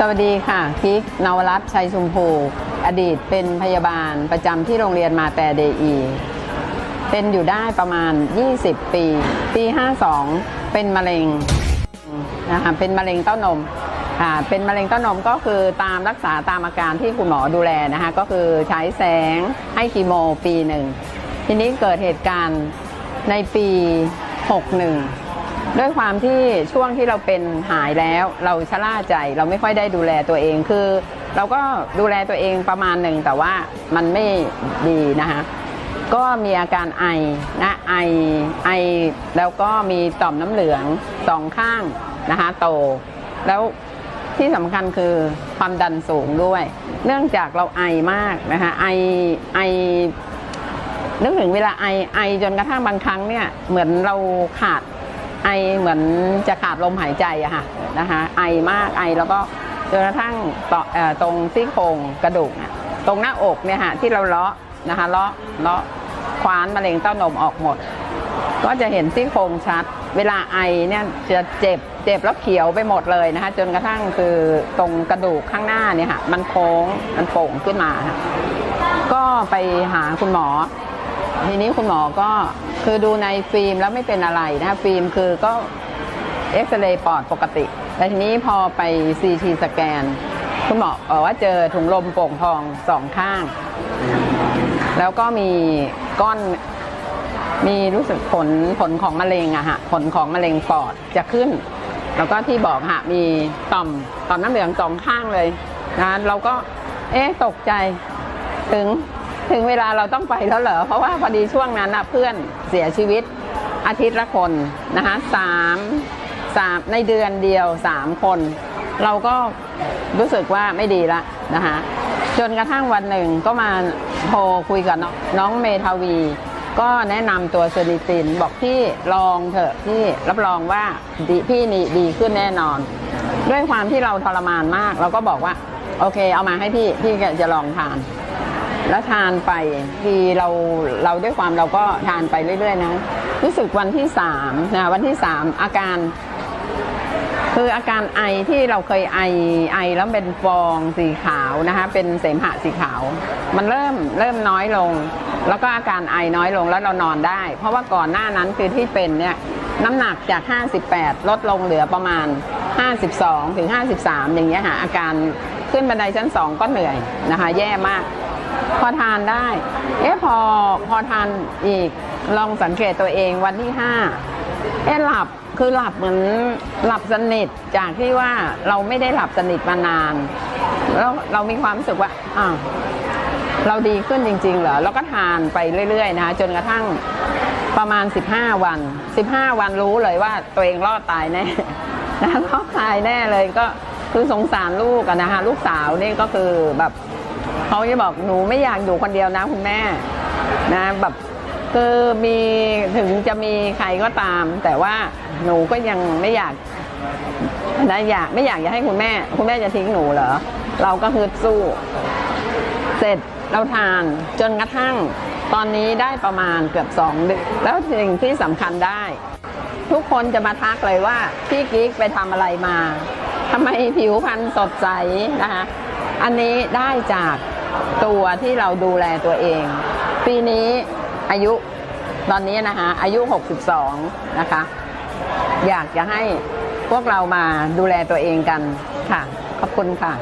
สวัสดีค่ะกิ๊กนวรัตน์ชัยชุมพูอดีตเป็นพยาบาลประจำที่โรงเรียนมาแต่เดอีเป็นอยู่ได้ประมาณ 20 ปี ปี 52 เป็นมะเร็งนะคะเป็นมะเร็งเต้านมค่ะเป็นมะเร็งเต้านมก็คือตามรักษาตามอาการที่คุณหมอดูแลนะคะก็คือใช้แสงให้คีโมปีหนึ่งทีนี้เกิดเหตุการณ์ในปี 61 ด้วยความที่ช่วงที่เราเป็นหายแล้วเราชะล่าใจเราไม่ค่อยได้ดูแลตัวเองคือ เราก็ดูแลตัวเองประมาณหนึ่งแต่ว่ามันไม่ดีนะคะก็มีอาการไอนะไอไอแล้วก็มีต่อมน้ำเหลืองสองข้างนะคะโต แล้วที่สำคัญคือความดันสูงด้วย เนื่องจากเราไอมากนะคะไอไอนึกถึงเวลาไอไอจนกระทั่งบางครั้งเนี่ยเหมือนเราขาด ไอเหมือนจะขาดลมหายใจอะค่ะนะคะไอมากไอแล้วก็จนกระทั่งต่อตรงซี่โครงกระดูกตรงหน้าอกเนี่ยค่ะที่เราเลาะนะคะเลาะเลาะคว้านมะเร็งเต้านมออกหมด ก็จะเห็นซี่โครงชัด เวลาไอเนี่ยจะเจ็บเจ็บแล้วเขียวไปหมดเลยนะคะจนกระทั่งคือตรงกระดูกข้างหน้าเนี่ยค่ะมันโค้งมันโป่งขึ้นมาค่ะก็ไปหาคุณหมอ ทีนี้คุณหมอก็คือดูในฟิล์มแล้วไม่เป็นอะไรนะคะฟิล์มคือก็เอ็กซเรย์ปอดปกติ แต่ทีนี้พอไปซีทีสแกน คุณหมอบอกว่าเจอถุงลมโป่งพองสองข้าง แล้วก็มีก้อนมีรู้สึกผลผลของมะเร็งอะฮะผลของมะเร็งปอดจะขึ้น แล้วก็ที่บอกฮะมีต่อมต่อมน้ำเหลืองสองข้างเลยนะเราก็เอ๊ะตกใจถึง ถึงเวลาเราต้องไปแล้วเหรอ เพราะว่าพอดีช่วงนั้นนะเพื่อนเสียชีวิตอาทิตย์ละคนนะคะสามสามในเดือนเดียวสามคน เราก็รู้สึกว่าไม่ดีละนะคะจนกระทั่งวันหนึ่งก็มาโทรคุยกับน้องเมทาวี ก็แนะนำตัวเซนิตินบอกพี่ลองเถอะพี่รับรองว่าดีพี่นี่ดีขึ้นแน่นอน ด้วยความที่เราทรมานมาก เราก็บอกว่า โอเคเอามาให้พี่ พี่จะลองทาน แล้วทานไปทีเราเราด้วยความเราก็ทานไปเรื่อย ๆ นะ รู้สึกวันที่สามนะวันที่สามอาการ คืออาการไอที่เราเคยไอไอแล้วเป็นฟองสีขาวนะคะ เป็นเสมหะสีขาว มันเริ่มเริ่มน้อยลง แล้วก็อาการไอน้อยลงแล้วเรานอนได้ เพราะว่าก่อนหน้านั้นคือที่เป็นเนี่ยน้ำหนักจาก 58 ลดลงเหลือประมาณ 52 ถึง 53 อย่างเงี้ยค่ะอาการขึ้นบันไดชั้น 2 ก็เหนื่อยนะคะ แย่มาก พอทานได้ เอ๊ะพอพอทานอีกลองสังเกตตัวเองวันที่5เอ๊ะหลับคือหลับเหมือนหลับสนิทจากที่ว่าเราไม่ได้หลับสนิทมานาน แล้วเรามีความรู้สึกว่าอ้าวเราดีขึ้นจริง ๆ เหรอแล้วก็ทานไปเรื่อยๆนะคะจนกระทั่งประมาณ 15 วัน 15 วันรู้เลยว่าตัวเองรอดตายแน่นะรอดตายแน่เลยก็คือสงสารลูกนะคะลูกสาวนี่ก็คือแบบ เขาจะบอกหนูไม่อยากอยู่คนเดียวนะคุณแม่นะแบบคือมีถึงจะมีใครก็ตาม แต่ว่าหนูก็ยังไม่อยากนะอยากไม่อยากจะให้คุณแม่ คุณแม่จะทิ้งหนูเหรอเราก็คือสู้ เสร็จเราทานจนกระทั่งตอนนี้ได้ประมาณเกือบสองเดือนแล้วสิ่งที่สำคัญได้ ทุกคนจะมาทักเลยว่า พี่กิ๊กไปทำอะไรมาทำไมผิวพรรณสดใสนะคะ อันนี้ได้จาก ตัวที่เราดูแลตัวเอง ปีนี้อายุตอนนี้นะคะอายุ 62 นะคะ อยากจะให้พวกเรามาดูแลตัวเองกันค่ะ ขอบคุณค่ะ